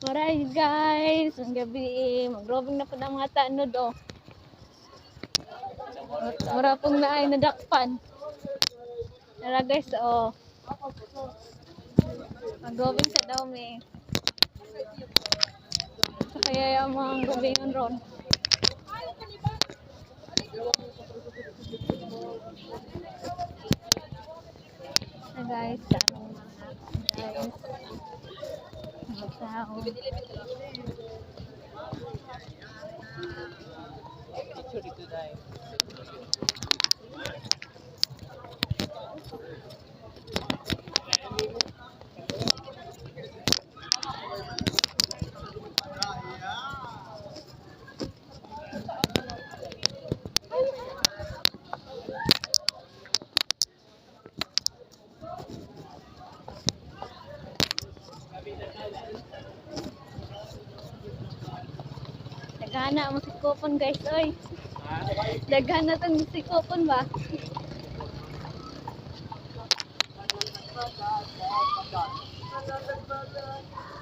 Alright guys, ang gabi, mag-robing na po ng mga tanod oh. Mura pong na ay nadakpan. Tara guys, oh. Mag-robing sa dami. Sa kaya yung mga robingan ron. Hi guys, daming mga guys. Tao. Daghana mo si Kopon guys, oy. Daghana tong si Kopon ba? Thank you.